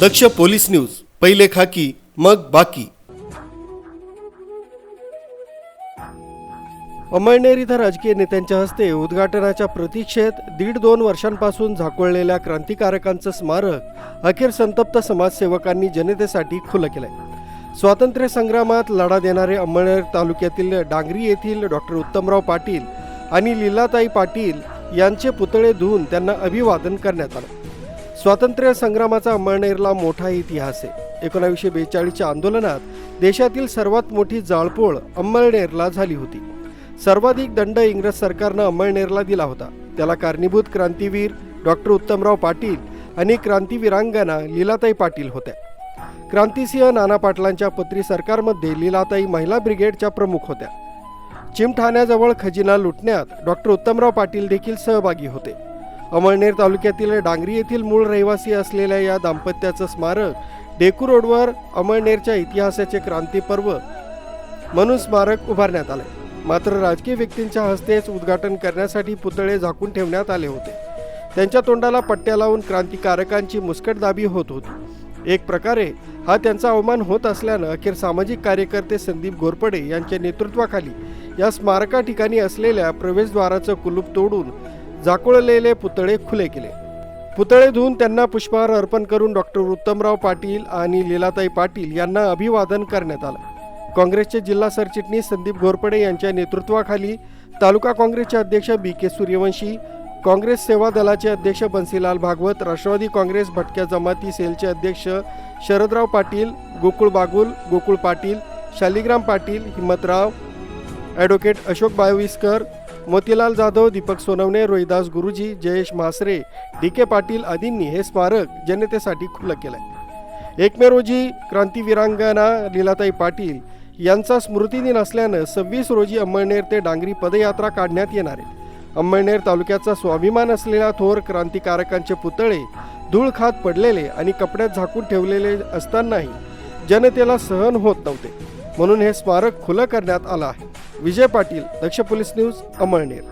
दक्ष police news पहिले खाकी मग बाकी. अमळनेर इथं राजकीय नेत्यांच्या हस्ते उद्घाटनाच्या प्रतीक्षेत दीड दोन वर्षांपासून झाकोळलेल्या क्रांतिकारकांचं स्मारक अखेर संतप्त समाजसेवकांनी जनतेसाठी खुलं केलंय. स्वातंत्र्य संग्रामात लढा देणारे अमळनेर तालुक्यातील डांगरी येथील डॉक्टर उत्तमराव पाटील आणि लीलाताई पाटील यांचे पुतळे धुवून त्यांना अभिवादन करण्यात आलं. स्वातंत्र्य संग्रामाचा अंमळनेरला मोठा इतिहास आहे. एकोणावीसशे बेचाळीसच्या आंदोलनात देशातील सर्वात मोठी जाळपोळ अंमळनेरला झाली होती. सर्वाधिक दंड इंग्रज सरकारनं अंमळनेरला दिला होता. त्याला कारणीभूत क्रांतीवीर डॉक्टर उत्तमराव पाटील आणि क्रांतीवीरांगना लीलाताई पाटील होत्या. क्रांतिसिंह नाना पाटलांच्या पत्री सरकारमध्ये लीलाताई महिला ब्रिगेडच्या प्रमुख होत्या. चिमठाण्याजवळ खजिना लुटण्यात डॉक्टर उत्तमराव पाटील देखील सहभागी होते. अमळनेर तालुक्यातील डांगरी येथील मूळ रहिवासी असलेल्या या दाम्पत्याचं स्मारक डेकू रोडवर अमळनेरच्या इतिहासाचे क्रांतीपर्व म्हणून स्मारक उभारण्यात आले मात्र राजकीय व्यक्तींच्या हस्तेच उद्घाटन करण्यासाठी पुतळे झाकून ठेवण्यात आले होते. त्यांच्या तोंडाला पट्ट्या लावून क्रांतिकारकांची मुस्कटदाबी होत होती. एक प्रकारे हा त्यांचा अवमान होत असल्यानं अखेर सामाजिक कार्यकर्ते संदीप घोरपडे यांच्या नेतृत्वाखाली या स्मारका ठिकाणी असलेल्या प्रवेशद्वाराचं कुलूप तोडून जाकुळलेले पुतळे खुले केले. पुतळे धुवून त्यांना पुष्पहार अर्पण करून डॉक्टर उत्तमराव पाटील आणि लीलाताई पाटील यांना अभिवादन करण्यात आलं. काँग्रेसचे जिल्हा सरचिटणीस संदीप घोरपडे यांच्या नेतृत्वाखाली तालुका काँग्रेसचे अध्यक्ष बी के सूर्यवंशी काँग्रेस सेवा दलाचे अध्यक्ष बन्सीलाल भागवत राष्ट्रवादी काँग्रेस भटक्या जमाती सेलचे अध्यक्ष Sharadrao Patil Gokul Bagul Gokul Patil Shaligram Patil Himmatrao advocate Ashok Baviskar Motilal Jadhav Deepak Sonawane Rohidas Guruji Jayesh Mhasre D K Patil आदींनी हे स्मारक जनतेसाठी खुलं केलंय. एक मे रोजी क्रांतीवीरांगना लीलाताई पाटील यांचा स्मृतिदिन असल्यानं सव्वीस रोजी अंमळनेर ते डांगरी पदयात्रा काढण्यात येणार आहे. अंमळनेर तालुक्याचा स्वाभिमान असलेल्या थोर क्रांतिकारकांचे पुतळे धूळ खात पडलेले आणि कपड्यात झाकून ठेवलेले असतानाही जनतेला सहन होत नव्हते. म्हणून हे स्मारक खुलं करण्यात आलं आहे. Vijay Patil Daksh police news Amalner.